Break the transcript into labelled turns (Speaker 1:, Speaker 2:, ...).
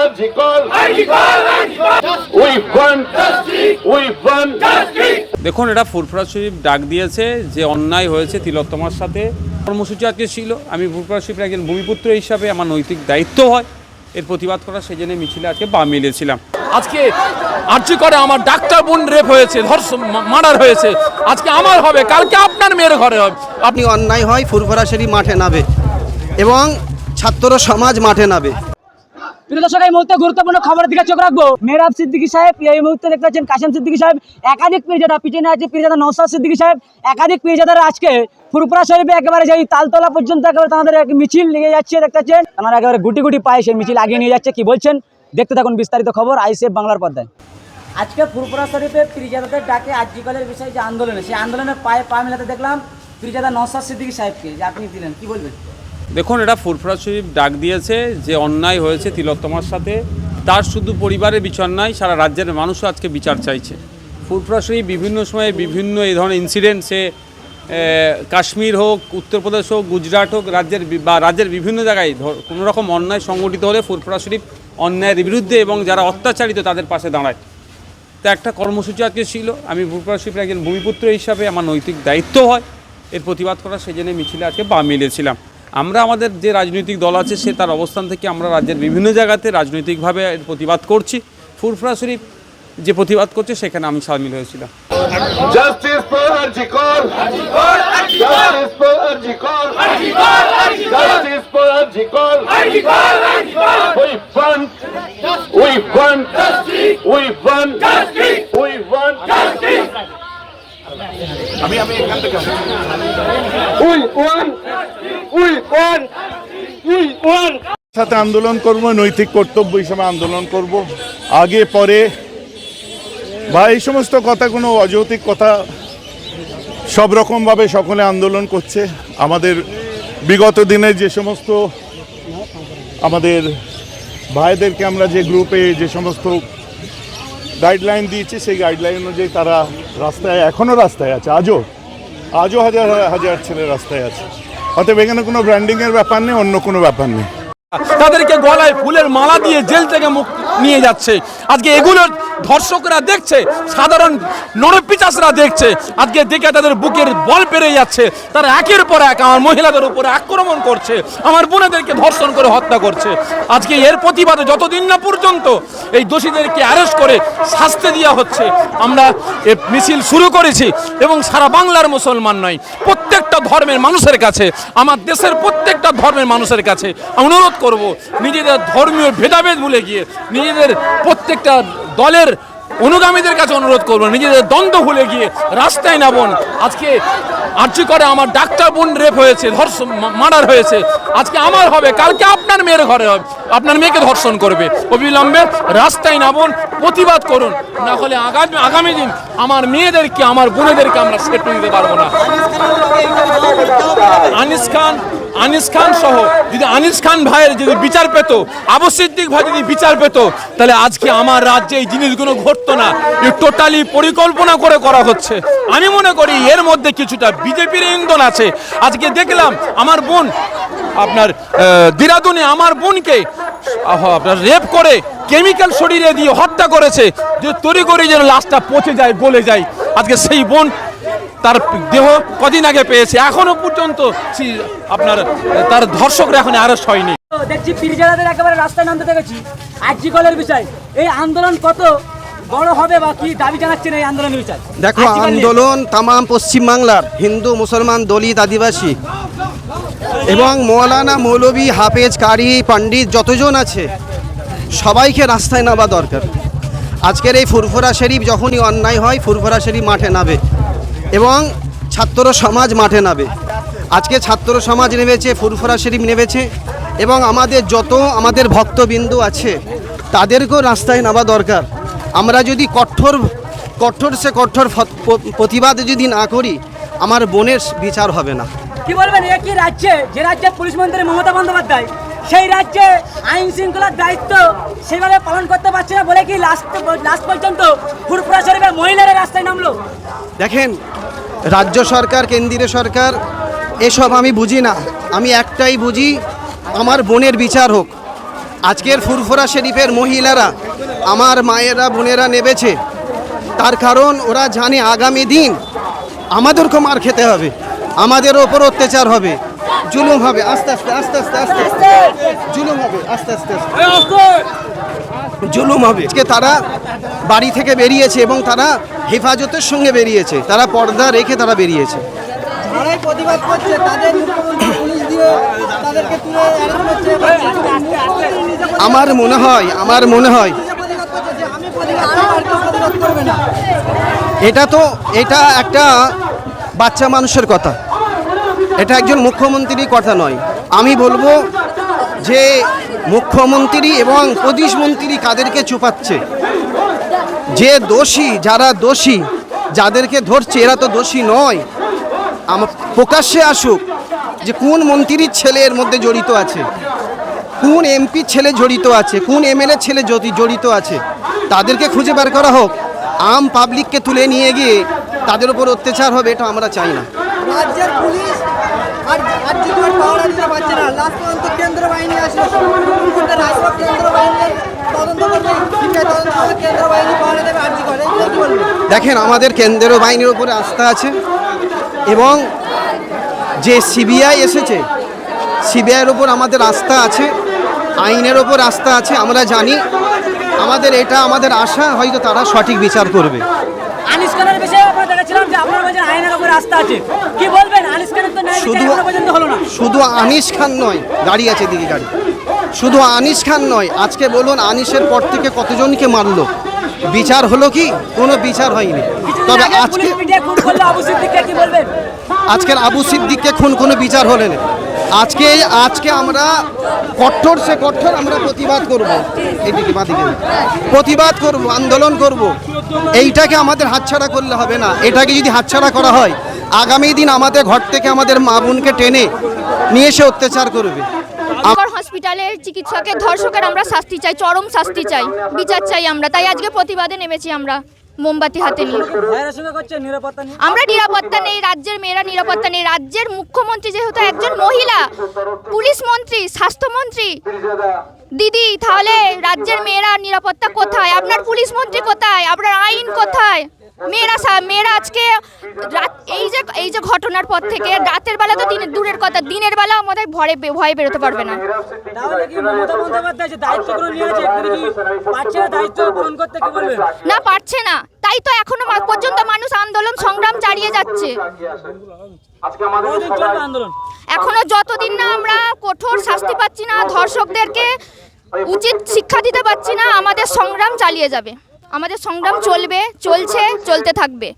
Speaker 1: Arjikol. We want. We want.
Speaker 2: দেখুন এটা ফুরফুরা শরীফ ডাক দিয়েছে যে অন্যায় হয়েছে তিলোত্তমার সাথে। কর্মসূচি আজকে ছিল। আমি ফুরফুরা শরীফের একজন ভূমিপুত্র হিসাবে আমার নৈতিক দায়িত্ব হয়। এর প্রতিবাদ করা সেই জন্য মিছিলে আজকে বা মিলেছিলাম।
Speaker 3: আজকে আর্জি করে আমার ডাক্তার বোন রেপ হয়েছে ধর্ষণ মার্ডার হয়েছে। আজকে আমার হবে কালকে আপনার মেয়ের ঘরে হবে।
Speaker 4: আপনি অন্যায় হয় ফুরফুরাশারি মাঠে নাবে এবং ছাত্র সমাজ মাঠে নাবে
Speaker 5: প্রিয় দর্শক, এই মুহূর্তে গুরুত্বপূর্ণ খবরের দিকে চোখ রাখব। মেহরাব সিদ্দিকী সাহেব, এই মুহূর্তে দেখতে পাচ্ছেন কাশেম সিদ্দিকী সাহেব, একাধিক পীরজাদা পিছনে আছে। পীরজাদা নৌসাদ সিদ্দিকী সাহেব, একাধিক পীরজাদারা আজকে ফুরপুরা শরীফে একেবারে যেই তালতলা পর্যন্ত একেবারে তাদের এক মিছিল নিয়ে যাচ্ছে, দেখতে পাচ্ছেন? তারা একেবারে গুটি গুটি পায়ে সেই মিছিল আগিয়ে নিয়ে যাচ্ছে। কি বলছেন? দেখতে থাকুন বিস্তারিত খবর আইসিএফ বাংলার পর্দায়। আজকে ফুরপুরা শরীফে পীরজাদাদের ডাকে আজ আজিকালের বিষয়ে যে আন্দোলনে, সেই আন্দোলনে পায়ে পা মেলাতে দেখলাম পীরজাদা নৌসাদ সিদ্দিকী সাহেবকে, যে আপনি দিলেন, কি বলবেন?
Speaker 2: দেখুন, এটা ফুরফুরা শরীফ ডাক দিয়েছে যে অন্যায় হয়েছে তিলোত্তমার সাথে। তার শুধু পরিবারের বিচার নয় সারা রাজ্যের মানুষও আজকে বিচার চাইছে। ফুরফুরা শরীফ বিভিন্ন সময়ে বিভিন্ন এই ধরনের ইনসিডেন্ট সে কাশ্মীর হোক, উত্তরপ্রদেশ হোক, গুজরাট হোক, রাজ্যের বা রাজ্যের বিভিন্ন জায়গায় কোনো রকম অন্যায় সংগঠিত হলে ফুরফুরা শরীফ অন্যায়ের বিরুদ্ধে এবং যারা অত্যাচারিত তাদের পাশে দাঁড়ায়। তা একটা কর্মসূচি আজকে ছিল। আমি ফুরফুরা শরীফের একজন ভূমিপুত্র হিসাবে আমার নৈতিক দায়িত্ব হয়। এর প্রতিবাদ করা সেই জন্য মিছিলে আজকে বা মিলেছিলাম আমরা আমাদের যে রাজনৈতিক দল আছে, সে তার অবস্থান থেকে আমরা রাজ্যের বিভিন্ন জায়গাতে রাজনৈতিকভাবে প্রতিবাদ করছি ফুরফুরা শরীফ যে প্রতিবাদ করছে, সেখানে আমি সামিল হয়েছিলাম.
Speaker 1: We want. We want. We want. We want. We want. We want. We want.
Speaker 6: সাথে আন্দোলন করব নৈতিক কর্তব্য হিসেবে আন্দোলন করব আগে পরে বা এই সমস্ত কথা কোনো অযৌক্তিক কথা সব রকমভাবে সকলে আন্দোলন করছে আমাদের বিগত দিনে যে সমস্ত আমাদের ভাইদেরকে আমরা যে গ্রুপে যে সমস্ত গাইডলাইন দিয়েছে, সেই গাইডলাইন অনুযায়ী তারা রাস্তায় এখনও রাস্তায় আছে, আজও আজও হাজার হাজার ছেলে রাস্তায় আছে। অতএব এখানে কোনো ব্র্যান্ডিংয়ের ব্যাপার নেই, অন্য কোনো ব্যাপার নেই।
Speaker 3: তাদেরকে গলায় ফুলের মালা দিয়ে জেল থেকে মুখ নিয়ে যাচ্ছে। আজকে এগুলো ধর্ষকরা দেখছে, সাধারণ নরপিচাসরা দেখছে। আজকে দেখে তাদের বুকের বল পেরে যাচ্ছে। তারা একের পর এক আমার মহিলাদের উপরে আক্রমণ করছে, আমার বোনেদেরকে ধর্ষণ করে হত্যা করছে। আজকে এর প্রতিবাদে যতদিন না পর্যন্ত এই দোষীদেরকে অ্যারেস্ট করে শাস্তি দেওয়া হচ্ছে, আমরা মিছিল শুরু করেছি এবং সারা বাংলার মুসলমান নয় প্রত্যেকটা ধর্মের মানুষের কাছে, আমার দেশের প্রত্যেকটা ধর্মের মানুষের কাছে অনুরোধ করব, নিজেদের ধর্মীয় ভেদাভেদ ভুলে গিয়ে, নিজেদের প্রত্যেকটা দলের অনুগামীদের কাছে অনুরোধ করব, নিজেদের দ্বন্দ্ব ভুলে গিয়ে রাস্তায় নামুন। আজকে আর্জি করে আমার ডাক্তার বোন রেপ হয়েছে, ধর্ষণ মার্ডার হয়েছে। আজকে আমার হবে, কালকে আপনার মেয়ের ঘরে হবে। আপনার মেয়েকে ধর্ষণ করবে। অবিলম্বে রাস্তায় নামুন, প্রতিবাদ করুন। না হলে আগামী আগামী দিন আমার মেয়েদেরকে, আমার বোনেদেরকে আমরা সেট দিতে পারব না। আনিস খান আনিস খান সহ, যদি আনিস খান ভাইয়ের যদি বিচার পেত, আবু সিদ্দিক ভাই যদি বিচার পেত, তাহলে আজকে আমার রাজ্যে এই জিনিসগুলো ঘটতো না। টোটালি পরিকল্পনা করে করা হচ্ছে। আমি মনে করি এর মধ্যে কিছুটা বিজেপির ইন্ধন আছে। আজকে দেখলাম আমার বোন, আপনার দিরাদুনে আমার বোনকে আপনার রেপ করে কেমিক্যাল শরীরে দিয়ে হত্যা করেছে। যে তৈরি করে যেন লাশটা পচে যায়, গলে যায়। আজকে সেই বোন তার দেহ কদিন আগে পেয়েছে। এখনও পর্যন্ত আপনার তার ধর্ষকরা এখন আরেস্ট হয়নি।
Speaker 5: দেখছি পীরজাদাদের একেবারে রাস্তায় নামতে দেখেছি। আর্জিকলের বিষয় এই আন্দোলন কত বড় হবে বা কি দাবি জানাচ্ছেন এই আন্দোলনের বিষয়?
Speaker 4: দেখো আন্দোলন তাম পশ্চিমবাংলার হিন্দু মুসলমান দলিত আদিবাসী। এবং মৌলানা মৌলবী হাফেজ কারি পণ্ডিত যতজন আছে সবাইকে রাস্তায় নামা দরকার। আজকের এই ফুরফুরা শরীফ যখনই অন্যায় হয় ফুরফুরা শরীফ মাঠে নাবে এবং ছাত্র সমাজ মাঠে নামে। আজকে ছাত্র সমাজ নেমেছে ফুরফুরা শরীফ নেমেছে এবং আমাদের যত আমাদের ভক্তবিন্দু আছে তাদেরকেও রাস্তায় নামা দরকার। আমরা যদি কঠোর কঠোর সে কঠোর প্রতিবাদ যদি না করি আমার বোনের বিচার হবে না।
Speaker 5: কি বলবেন একই রাজ্যে যে রাজ্যে পুলিশ মন্ত্রী মমতা বন্দ্যোপাধ্যায় সেই রাজ্যে আইন শৃঙ্খলার দায়িত্ব সেভাবে পালন করতে পারছে না বলে কি লাস্ট লাস্ট পর্যন্ত ফুরপুরা শরীফের মহিলারা রাস্তায় নামলো?
Speaker 4: দেখেন রাজ্য সরকার, কেন্দ্রীয় সরকার, এসব আমি বুঝি না। আমি একটাই বুঝি, আমার বোনের বিচার হোক। আজকের ফুরফুরা শরীফের মহিলারা, আমার মায়েরা, বোনেরা নেবেছে। তার কারণ ওরা জানে আগামী দিন আমাদেরকে মার খেতে হবে। আমাদের ওপর অত্যাচার হবে। জুলুম হবে। আস্তে আস্তে আস্তে আস্তে আস্তে। জুলুম হবে। আস্তে আস্তে আস্তে। জুলুম হবে। আজকে তারা বাড়ি থেকে বেরিয়েছে এবং তারা হেফাজতের সঙ্গে বেরিয়েছে। তারা পর্দা রেখে তারা বেরিয়েছে।
Speaker 7: প্রতিবাদ করছে তাদের পুলিশ দিয়ে তাদেরকে তুলে অ্যারেস্ট করছে বা মুখ্যমন্ত্রী নিজে প্রতিবাদ
Speaker 4: আমার মনে হয় আমার মনে হয়। এটা তো এটা একটা বাচ্চা মানুষের কথা। এটা একজন মুখ্যমন্ত্রীর কথা নয়। আমি বলব যে মুখ্যমন্ত্রী এবং প্রদেশমন্ত্রী কাদেরকে চুপাচ্ছে? যে দোষী, যারা দোষী, যাদেরকে ধরছে, এরা তো দোষী নয়। আমার প্রকাশ্যে আসুক যে কোন মন্ত্রীর ছেলে এর মধ্যে জড়িত আছে, কোন এমপির ছেলে জড়িত আছে, কোন এমএলএ ছেলে জড়িত আছে, তাদেরকে খুঁজে বার করা হোক। আম পাবলিককে তুলে নিয়ে গিয়ে তাদের উপর অত্যাচার হবে, এটা আমরা চাই না।
Speaker 7: রাজ্যের পুলিশ আর আর জিগুয়ার পাওয়ার দিতে পারছে না। লাস্ট পর্যন্ত কেন্দ্র বাহিনী আসলো মুখ্যমন্ত্রী কেন্দ্র বাহিনীর তদন্ত করবে। তদন্ত করবে কেন্দ্র বাহিনী পাওয়ার দেবে আর্জি করে এগুলো কি বলবে?
Speaker 4: দেখেন আমাদের কেন্দ্রীয় বাহিনীর উপরে আস্থা আছে এবং যে সিবিআই এসেছে সিবিআইয়ের উপর আমাদের আস্থা আছে আইনের ওপর আস্থা আছে আমরা জানি আমাদের এটা আমাদের আশা হয়তো তারা সঠিক বিচার করবে।
Speaker 5: আনিস খানের বিষয়ে আমরা দেখেছিলাম যে আপনার বলছেন আইনের উপর আস্থা আছে। কি বলবেন
Speaker 4: শুধু শুধু আনিস খান নয় গাড়ি আছে দিদি গাড়ি। শুধু আনিস খান নয় আজকে বলুন আনিসের পর থেকে কতজনকে মারলো? বিচার হলো কি? কোনো বিচার হয়নি। তবে আজকে আজকের আবু সিদ্দিককে খুন কোনো বিচার হলে না। আজকে আজকে আমরা কঠোর সে কঠোর আমরা প্রতিবাদ করব। এদিকে বাদিকে। প্রতিবাদ করব আন্দোলন করব। এইটাকে আমাদের হাতছাড়া করলে হবে না। এটাকে যদি হাতছাড়া করা হয় আগামী দিন আমাদের ঘর থেকে আমাদের মা বোনকে টেনে নিয়ে এসে অত্যাচার করবে।
Speaker 8: আম- হসপিটালের চিকিৎসকের ধর্ষকের আমরা শাস্তি চাই চরম শাস্তি চাই বিচার চাই আমরা। তাই আজকে প্রতিবাদে নেমেছি আমরা মোমবাতি হাতে নিয়ে? আমরা নিরাপত্তা নেই রাজ্যের মেয়েরা নিরাপত্তা নেই রাজ্যের মুখ্যমন্ত্রী যেহেতু একজন মহিলা পুলিশ মন্ত্রী স্বাস্থ্যমন্ত্রী দিদি তাহলে রাজ্যের মেয়েরা নিরাপত্তা কোথায়? আপনার পুলিশ মন্ত্রী কোথায়? আপনার আইন কোথায়? মেয়েরা সা- মেয়েরা আজকে রাত এই যে এই যে ঘটনার পর থেকে রাতের বেলা তো দিনের দূরের কথা দিনের বেলা আমাদের ভয়ে ভয়ে বেরোতে পারবে না।
Speaker 5: না দায়িত্ব পালন করতে কি বলবেন
Speaker 8: না পারছে না। তাই তো এখনও পর্যন্ত মানুষ আন্দোলন সংগ্রাম চালিয়ে যাচ্ছে। এখনও যতদিন না আমরা কঠোর শাস্তি পাচ্ছি না ধর্ষকদেরকে উচিত শিক্ষা দিতে পারছি না আমাদের সংগ্রাম চালিয়ে যাবে। আমাদের সংগ্রাম চলবে চলছে চলতে থাকবে।